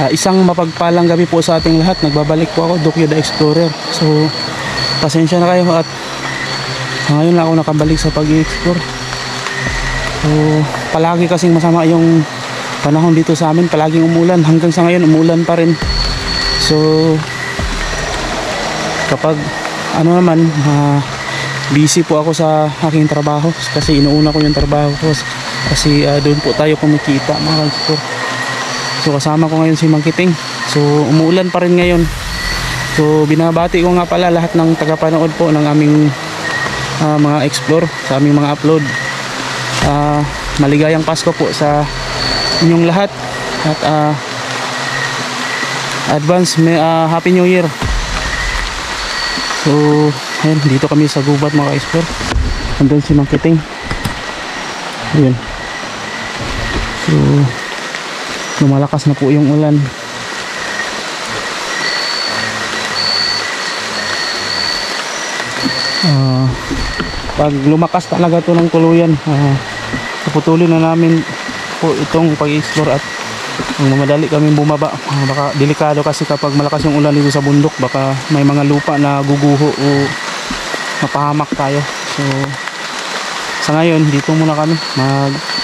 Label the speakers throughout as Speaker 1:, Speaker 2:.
Speaker 1: Ah, isang mapagpalang gabi po sa ating lahat. Nagbabalik po ako, Dokyo the Explorer. So, pasensya na kayo at ngayon lang ako nakabalik sa pag-explore. So, palagi kasing masama yung panahon dito sa amin. Palaging umulan. Hanggang sa ngayon, umulan pa rin. So, kapag ano naman, ah, busy po ako sa aking trabaho kasi inuuna ko yung trabaho ko kasi ah, doon po tayo kumikita mga explore. So kasama ko ngayon si Mangkiting. So umuulan pa rin ngayon. So binabati ko nga pala lahat ng tagapanood po ng aming ah, mga explore sa aming mga upload. Ah, maligayang Pasko po sa inyong lahat at ah, advance may ah, Happy New Year. So ayun, dito kami sa gubat mga explore. Andun si Mangkiting. Ayun. So lumalakas na po yung ulan. Ah, pag lumakas talaga to ng tuluyan uh, na namin po itong pag-explore at ang madali kami bumaba. Ah, baka delikado kasi kapag malakas yung ulan dito sa bundok baka may mga lupa na guguho o mapahamak tayo. So sa ngayon dito muna kami. Mag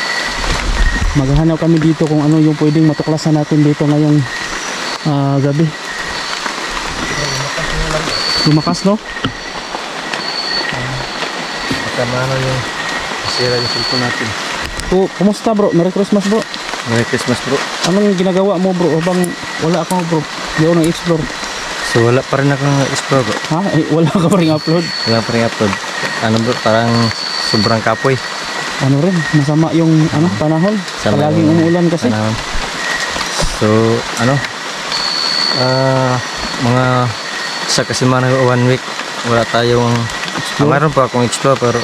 Speaker 1: maghahanap kami dito kung ano yung pwedeng matuklasan natin dito ngayong ah, gabi lumakas no
Speaker 2: Tama na yung sira yung cellphone natin.
Speaker 1: o, kumusta bro Merry Christmas bro
Speaker 2: Merry Christmas bro.
Speaker 1: anong ginagawa mo bro habang wala ako bro di ako nang-explore
Speaker 2: So wala pa rin akong explore bro.
Speaker 1: ha eh, wala ka pa rin upload
Speaker 2: Wala pa rin upload. Ano bro, parang sobrang kapoy.
Speaker 1: Ano rin masama yung ano panahon.
Speaker 2: Sama
Speaker 1: palaging umuulan kasi.
Speaker 2: panahon. So, ano, ah mga sa kasi mana one week, wala tayong, ah, mayroon pa akong explore pero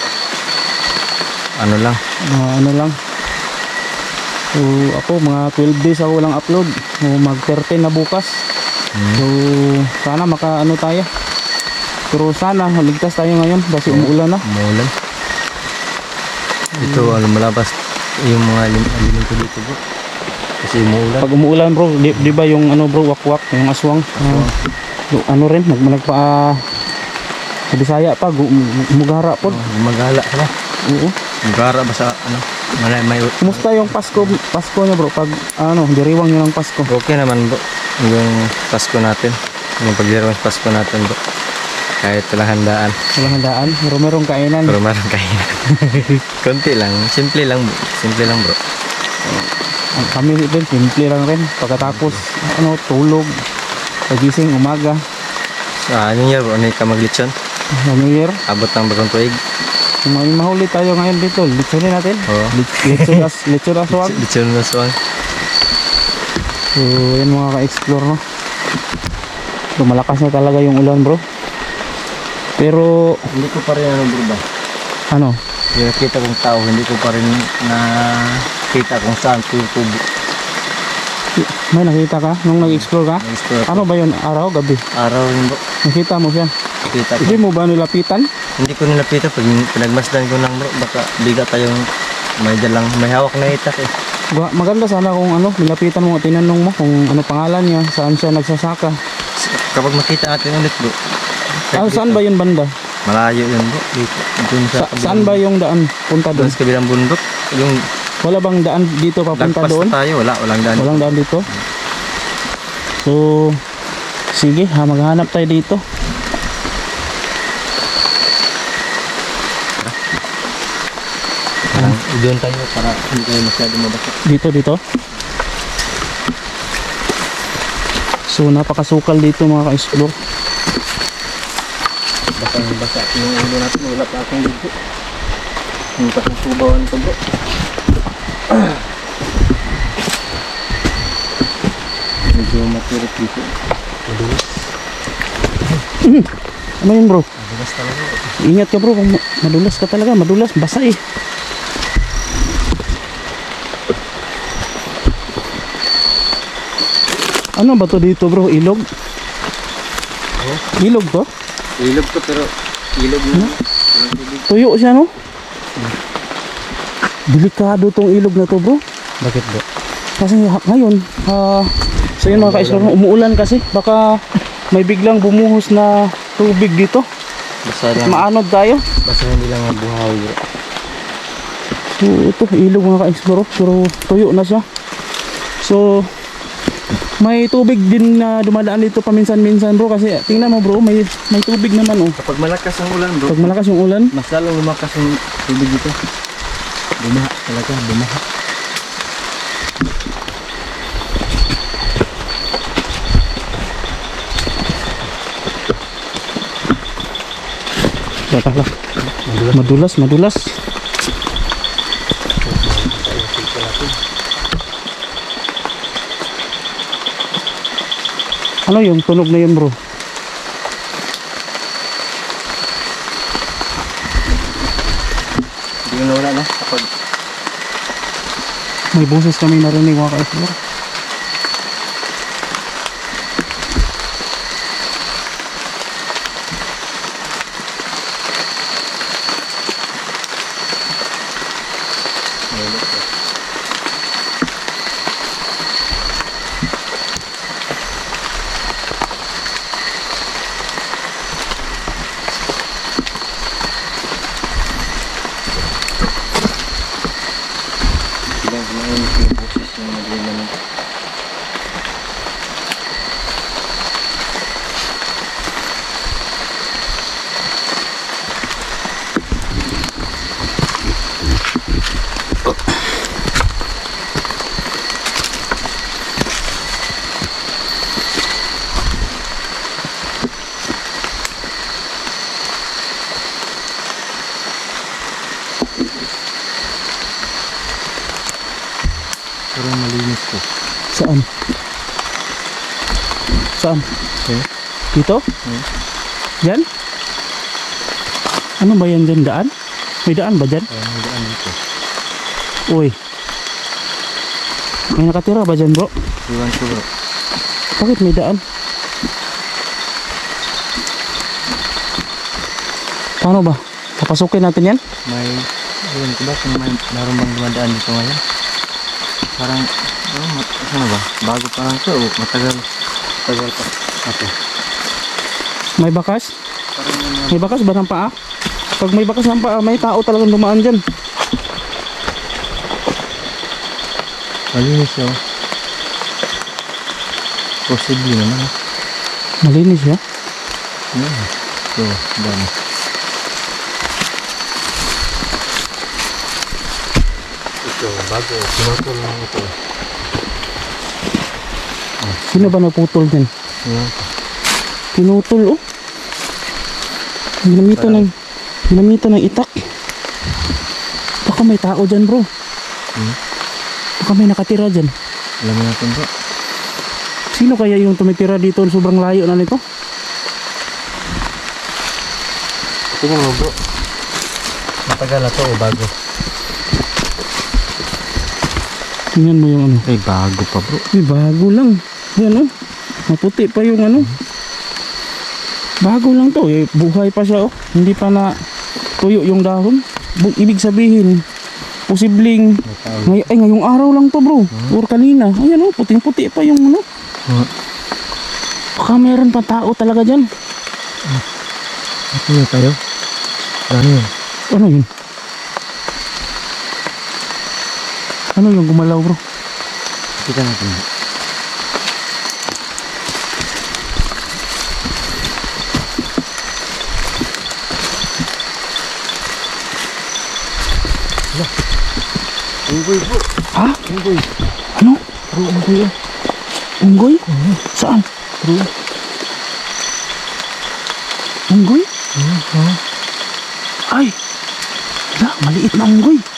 Speaker 2: ano lang,
Speaker 1: Ah, ano lang. So ako mga 12 days ako walang upload. So, mag 13 na bukas.
Speaker 2: Hmm.
Speaker 1: so sana maka ano tayo. Pero sana ligtas tayo ngayon kasi umuulan na.
Speaker 2: Umuulan. Ito, ano, malabas yung mga lim alimin ko dito bro. Kasi umuulan.
Speaker 1: pag umuulan bro di, di ba yung ano bro wakwak yung aswang yung ano rin nag nagpa ah, sa Bisaya pa mugara po
Speaker 2: Maghala ka na.
Speaker 1: oo
Speaker 2: Magara ba sa ano? May, may,
Speaker 1: kumusta yung Pasko Pasko niya bro pag ano diriwang niyo ng Pasko
Speaker 2: okay naman bro. Yung Pasko natin. Yung paglirong Pasko natin bro. Kahit walang handaan.
Speaker 1: walang handaan pero merong kainan
Speaker 2: Pero meron kayo. Konti lang. Simple lang. Simple lang bro.
Speaker 1: Ang kami din, simple lang rin. Pagkatapos, ano, tulog, pagising, umaga,
Speaker 2: Ah, anong year bro? Ano yung kamaglitsyon?
Speaker 1: New Year.
Speaker 2: Abot ng bagong tuig.
Speaker 1: May mahuli tayo ngayon dito, litsonin natin.
Speaker 2: Oo.
Speaker 1: Lit- Litson as, litson aswang.
Speaker 2: Litsyon na swang.
Speaker 1: So, yan mga ka-explore, no. So, malakas na talaga yung ulan, bro. Pero,
Speaker 2: Hindi ko pa rin ano bro ba?
Speaker 1: ano,
Speaker 2: nakita kong tao, hindi ko pa rin na kita kung saan tutubo.
Speaker 1: may nakita ka nung nag-explore ka?
Speaker 2: Explore
Speaker 1: Ano ba yun? Araw, gabi?
Speaker 2: Araw yun bro.
Speaker 1: Nakita mo siya?
Speaker 2: Kita ko.
Speaker 1: Hindi mo ba nilapitan?
Speaker 2: Hindi ko nilapitan pag pinagmasdan ko lang bro. Baka biga tayong may dalang, may hawak na itak eh.
Speaker 1: Ga- Maganda sana kung ano, nilapitan mo, tinanong mo kung ano pangalan niya, saan siya nagsasaka.
Speaker 2: Kapag makita natin ulit bro.
Speaker 1: Ah, saan ba yun banda?
Speaker 2: Malayo yun bro. Dito. Dun sa
Speaker 1: Sa, saan ba yung daan punta
Speaker 2: Doon
Speaker 1: doon?
Speaker 2: sa kabilang bundok. Yung
Speaker 1: Wala bang daan dito papunta
Speaker 2: lagpas
Speaker 1: doon?
Speaker 2: na tayo. Wala, walang daan.
Speaker 1: Walang daan dito? So, sige, ha, maghanap tayo dito.
Speaker 2: Parang doon tayo para hindi tayo masyado mabasa.
Speaker 1: Dito, dito. So, napakasukal dito mga ka-explore.
Speaker 2: Baka basa yung ulo natin. Wala pa akong dito. Hindi pa akong subawan to bro. Medyo matirik dito. Madulas.
Speaker 1: Ano yun bro?
Speaker 2: Madulas talaga.
Speaker 1: Ingat ka bro, kung ma- madulas ka talaga. Madulas, basa eh. Ano ba to dito bro? Ilog? Ilog to?
Speaker 2: Ilog ko pero ilog na.
Speaker 1: Tuyo siya no? Delikado tong ilog na to bro.
Speaker 2: Bakit bro?
Speaker 1: Kasi ngayon, ah, So yun mga ka-explore, umuulan kasi. Baka may biglang bumuhos na tubig dito.
Speaker 2: Basta lang,
Speaker 1: Maanod tayo.
Speaker 2: basta hindi lang mabuhay bro.
Speaker 1: So ito, ilog mga ka-explore. Pero tuyo na siya. So, may tubig din na dumadaan dito paminsan-minsan bro. Kasi tingnan mo bro, may, may tubig naman oh.
Speaker 2: Kapag malakas ang ulan bro,
Speaker 1: Pag malakas yung ulan,
Speaker 2: mas lalong lumakas yung tubig dito. Bumaha talaga, bumaha.
Speaker 1: Teka lang. Madulas, madulas. Ano yung tunog na yun bro?
Speaker 2: Hindi ko nawala na kapag
Speaker 1: May boses kami narinig mga ka-explore.
Speaker 2: bilang kumainit yung boses yung naglaman. Parang malinis ko.
Speaker 1: Saan? Saan?
Speaker 2: Eh?
Speaker 1: Dito?
Speaker 2: Hmm.
Speaker 1: Yan? Ano ba yan dyan? Daan? May daan ba dyan?
Speaker 2: Parang may daan dito.
Speaker 1: Uy. May nakatira ba dyan bro?
Speaker 2: Iwan ko bro.
Speaker 1: Bakit may daan? Paano ba? Papasukin natin yan?
Speaker 2: May, iwan ko ba kung may naroon bang dumadaan dito ngayon? Parang, oh, mat, ano ba? Bago pa lang to o matagal? Matagal pa. Ito.
Speaker 1: May bakas?
Speaker 2: Parang
Speaker 1: May bakas ba ng paa? Pag may bakas ng paa, may tao talagang dumaan dyan.
Speaker 2: malinis yun. Possibly naman. ah.
Speaker 1: Malinis ya?
Speaker 2: Yeah. So, dami. Ito, bago. Pinatol lang ito.
Speaker 1: Sino ba naputol dyan?
Speaker 2: Ayan.
Speaker 1: Pinutol oh. Ginamita ng ginamita ng itak. Baka may tao dyan bro.
Speaker 2: Hmm?
Speaker 1: Baka may nakatira dyan.
Speaker 2: Alam mo natin bro.
Speaker 1: Sino kaya yung tumitira dito sobrang layo na nito?
Speaker 2: Tingnan mo bro. Matagal na to o bago?
Speaker 1: Tingnan mo yung ano.
Speaker 2: Ay, bago pa bro.
Speaker 1: Ay, bago lang. Yan oh. Maputi pa yung ano. Bago lang to eh. Buhay pa siya oh. Hindi pa na tuyo yung dahon. Ibig sabihin, posibleng ngay ay ngayong araw lang to bro. Or kanina. Ayan oh, puting-puti pa yung ano.
Speaker 2: Hmm.
Speaker 1: Baka meron pa tao talaga dyan.
Speaker 2: Ito na tayo. Ano yun?
Speaker 1: Ano yun? Ano yung gumalaw bro?
Speaker 2: Kita natin. Wala. Unggoy bro.
Speaker 1: Ha?
Speaker 2: Unggoy.
Speaker 1: Ano?
Speaker 2: Bro, unggoy.
Speaker 1: Unggoy? Saan?
Speaker 2: Bro.
Speaker 1: Unggoy?
Speaker 2: Hmm?
Speaker 1: Ay! Wala, maliit na unggoy.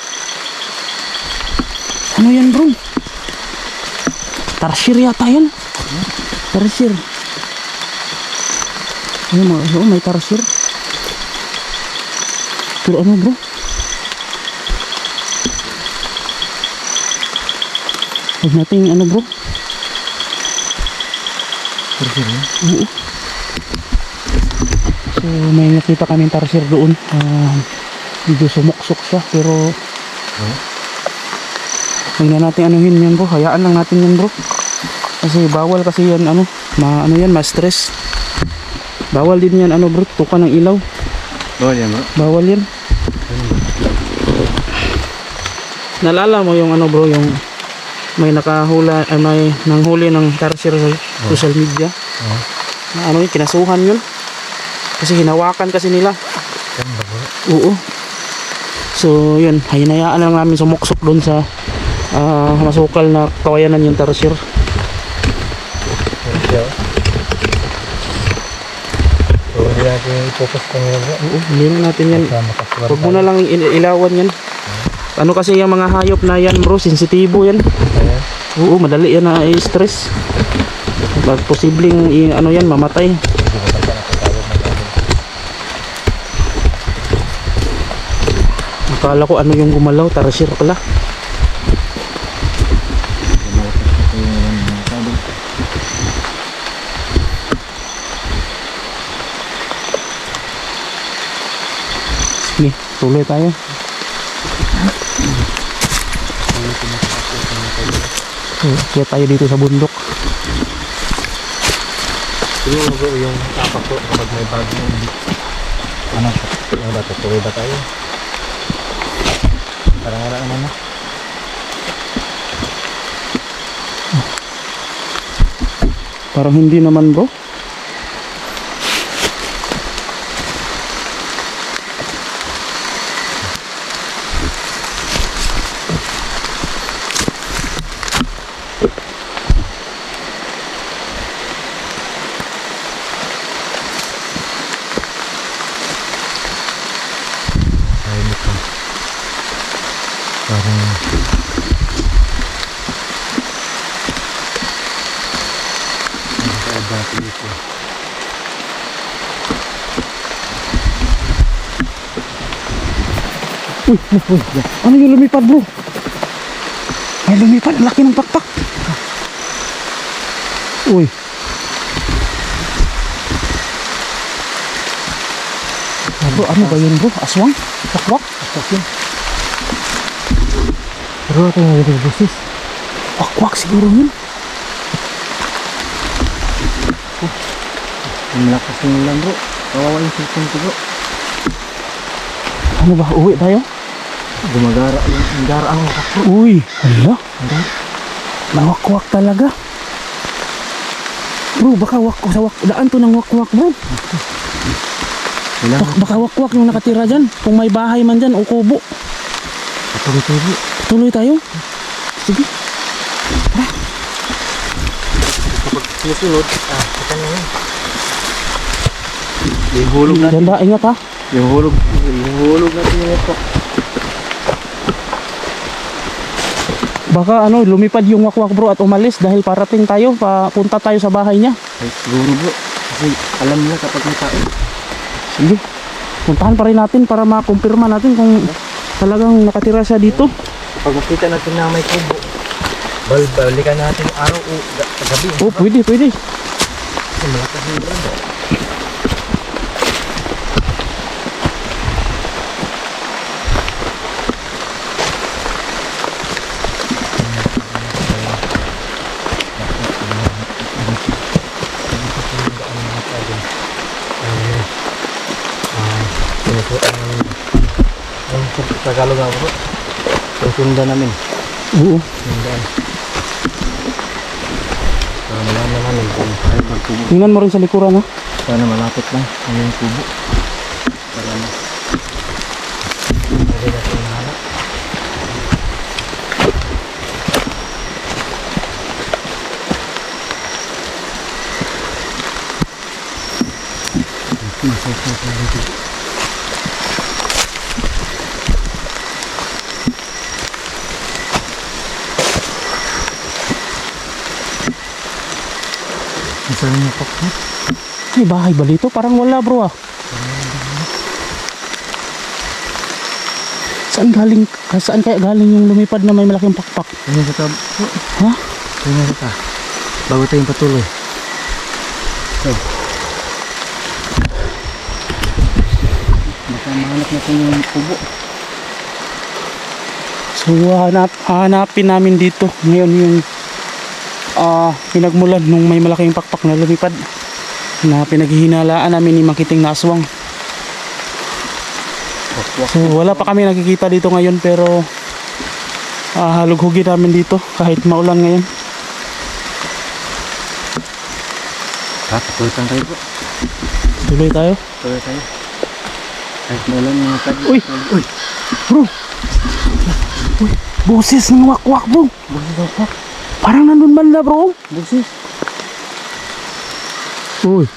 Speaker 1: Ano yan bro? Tarsier yata yan. Tarsier. Ayun mga, oo, may tarsier. Pero ano bro? Huwag nating ano bro?
Speaker 2: Tarsier yun.
Speaker 1: Oo. So may nakita kaming tarsier doon. Ah, medyo sumuksok siya pero
Speaker 2: Huh?
Speaker 1: Huwag na natin anuhin yan bro. Hayaan lang natin yan bro. Kasi bawal kasi yan ano, ma ano yan, ma-stress. Bawal din yan ano bro, tuka ng ilaw.
Speaker 2: Bawal yan bro.
Speaker 1: Bawal yan. Nalala mo yung ano bro, yung may nakahula, ay may nanghuli ng tarsier sa social media.
Speaker 2: Oo.
Speaker 1: Na ano yun, kinasuhan yun. Kasi hinawakan kasi nila.
Speaker 2: Yan ba bro?
Speaker 1: Oo. So yun, hinayaan lang namin sumuksok doon sa ah, masukal na kawayanan yung tarsier.
Speaker 2: So hindi natin i-focus nila bro.
Speaker 1: Oo, hindi na natin yan. Huwag mo na lang il- ilawan yan. Ano kasi yung mga hayop na yan bro, sensitibo yan. Oo, madali yan na i-stress. Pag posibleng ano yan, mamatay. Akala ko ano yung gumalaw, tarsier pala. Sige, tuloy tayo. Kaya tayo dito sa bundok.
Speaker 2: Siguro bro yung tapak ko kapag may bagong ano, ano ba ito? Tuloy ba tayo? Parang wala naman na.
Speaker 1: Parang hindi naman bro. Uy, uy, uy. Ano yung lumipad bro? May lumipad, laki ng pakpak. Uy. Bro, ano ba yun bro? Aswang? Pakwak?
Speaker 2: Asasin. Pero ito yung nagiging busis.
Speaker 1: Pakwak siguro yun.
Speaker 2: Ang malakas yung ulan bro. Kawawa yung cellphone ko bro.
Speaker 1: Ano ba? Uwi tayo?
Speaker 2: Gumagara yung ang bro.
Speaker 1: Uy, hala.
Speaker 2: Hindi.
Speaker 1: Nawakwak talaga. Bro, baka wak sa wak daan to ng wakwak bro.
Speaker 2: Ilan?
Speaker 1: Bak- baka wakwak yung nakatira dyan. Kung may bahay man dyan o kubo.
Speaker 2: Patuloy bro.
Speaker 1: Tuloy tayo. Sige.
Speaker 2: Kapag sinusunod, ah, kita na yun. Yung hulog natin.
Speaker 1: Ganda, ingat ha.
Speaker 2: Yung hulog, yung hulog natin yung ito.
Speaker 1: Baka ano, lumipad yung wakwak bro at umalis dahil parating tayo, papunta tayo sa bahay niya.
Speaker 2: Ay, siguro bro. Kasi alam nila kapag may tao.
Speaker 1: Sige. Puntahan pa rin natin para makumpirma natin kung talagang nakatira siya dito.
Speaker 2: Pag makita natin na may kubo, bal balikan natin araw o ga- gabi.
Speaker 1: Oh, pwede, pwede.
Speaker 2: Kasi malakas yung ulan. Tagalog nga bro. Susundan namin.
Speaker 1: Oo.
Speaker 2: Yung daan. Para malaman namin kung tayo magkubo.
Speaker 1: Tingnan mo rin sa likuran ha.
Speaker 2: Sana malapit lang ang yung kubo. Para na. Pwede natin mahanap. Ang sarang yung pakpak.
Speaker 1: May bahay ba dito? Parang wala bro ah. Saan galing, ah, saan kaya galing yung lumipad na may malaking pakpak?
Speaker 2: Tingnan kita.
Speaker 1: Ha?
Speaker 2: Tingnan kita. Bago tayong patuloy. So. Baka mahanap natin yung kubo.
Speaker 1: So hanap, hanapin namin dito ngayon yung ah, pinagmulan nung may malaking pakpak na lumipad na pinaghihinalaan namin ni Makiting na aswang. So wala pa kami nakikita dito ngayon pero ah, halughugin namin dito kahit maulan ngayon.
Speaker 2: Ha, patulitan tayo po.
Speaker 1: Tuloy tayo.
Speaker 2: Tuloy tayo. Kahit maulan mga kadi.
Speaker 1: Uy!
Speaker 2: Uy!
Speaker 1: Bro! Uy! Boses ng wakwak bro!
Speaker 2: Busis ako.
Speaker 1: Parang nandun banda bro!
Speaker 2: Busis.
Speaker 1: Uy!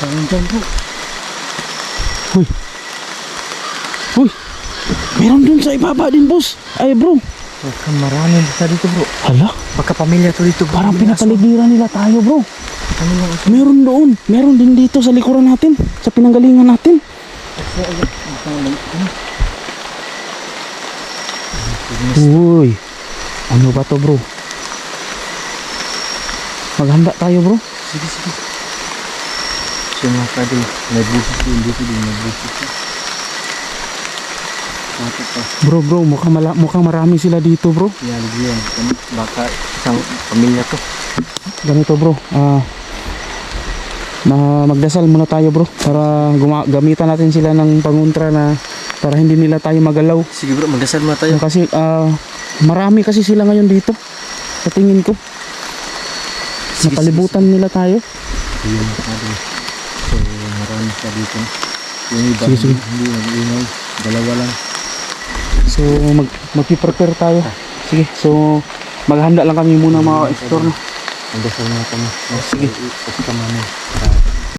Speaker 2: Parang dyan bro.
Speaker 1: Uy! Uy! Meron dun sa ibaba din boss! Ay bro!
Speaker 2: Baka maraming basta dito bro.
Speaker 1: Hala!
Speaker 2: Baka pamilya to dito.
Speaker 1: Parang
Speaker 2: Pamilya aso.
Speaker 1: pinapaligiran nila tayo bro! Meron doon! Meron din dito sa likuran natin! Sa pinanggalingan natin! Uy! Ano ba to bro? Maghanda tayo bro!
Speaker 2: Sige, sige. So mga kadi, may busis din dito din. May busis din.
Speaker 1: Bro bro, mukhang, mala- mukhang marami sila dito bro.
Speaker 2: Yan, yan. Baka isang pamilya to.
Speaker 1: Ganito bro, ah na magdasal muna tayo bro para gamitan natin sila ng panguntra na para hindi nila tayo magalaw.
Speaker 2: Sige bro, magdasal muna tayo.
Speaker 1: Kasi ah, marami kasi sila ngayon dito. Sa tingin ko,
Speaker 2: Sige,
Speaker 1: napalibutan nila tayo.
Speaker 2: Sige, mga kadi. So, marami siya dito. Yung iba,
Speaker 1: Sige, sige.
Speaker 2: hindi nag-ingay. Dalawa lang.
Speaker 1: So mag magpi-prepare tayo. Sige, so maghanda lang kami muna mga store.
Speaker 2: Magdasal muna kami.
Speaker 1: Sige.
Speaker 2: Ka muna.